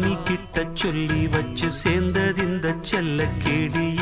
சாமி கிட்ட சொல்லி வச்சு சேர்ந்தது இந்த செல்ல கிளியே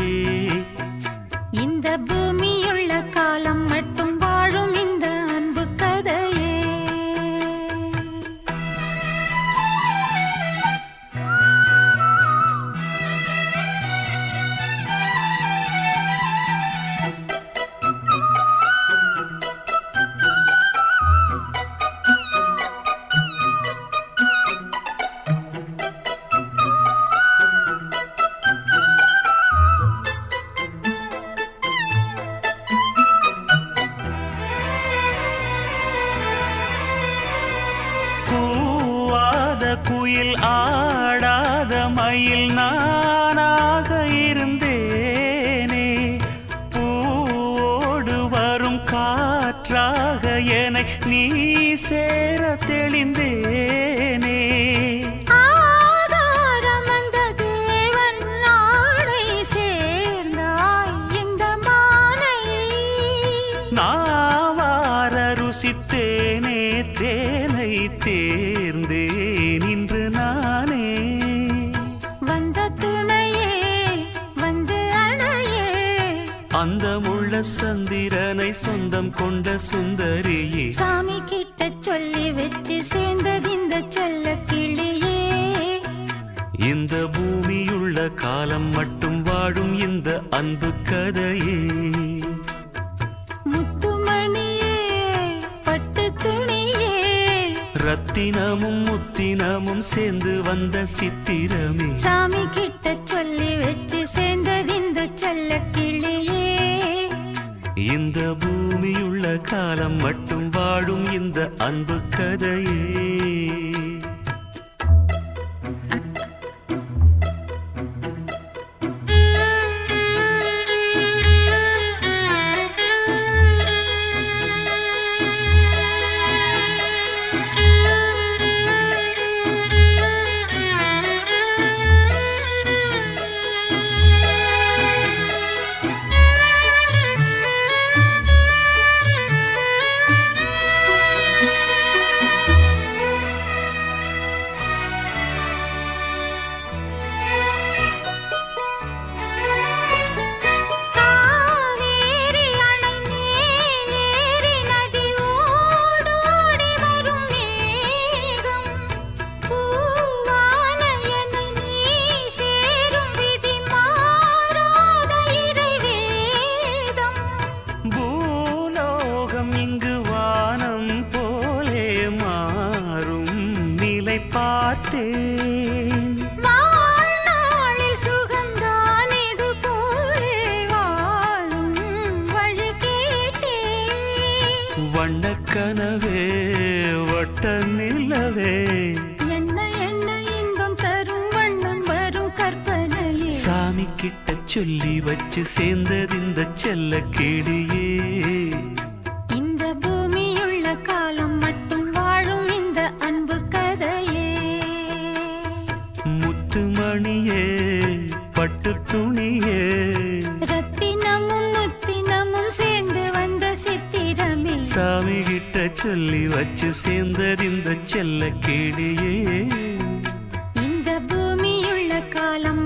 குயில் ஆடாத மயில் நானாக இருந்தேனே. பூவோடு வரும் காற்றாக என நீ சேர தெளிந்தே. சந்திரனை சொந்தம் கொண்ட சுந்தரியே. சாமி கிட்ட சொல்லி வச்சு சேர்ந்தது இந்த செல்ல கிளியே. இந்த பூமியுள்ள காலம் மட்டும் வாழும் இந்த அன்பு கதையே. ரத்தினமும் முத்தினமும் சேர்ந்து வந்த சித்திரமே. சாமி கிட்ட காலம் மட்டும் வாழும் இந்த அன்பு கதையே. வண்ணக்கனவே வட்ட நிலவே. என்ன என்ன இன்பம் தரும் வண்ணம் வரும் கற்பனையே. சாமி கிட்ட சொல்லி வச்சு சேர்ந்தது இந்த செல்ல கிளியே இந்த பூமியுள்ள காலம் மட்டும் வாழும் இந்த அன்பு கதையே. முத்துமணியே பட்டு துணியே சாமி கிட்ட சொல்லி வச்சு சேர்ந்தது இந்த செல்ல கேடியே. இந்த பூமியுள்ள காலம்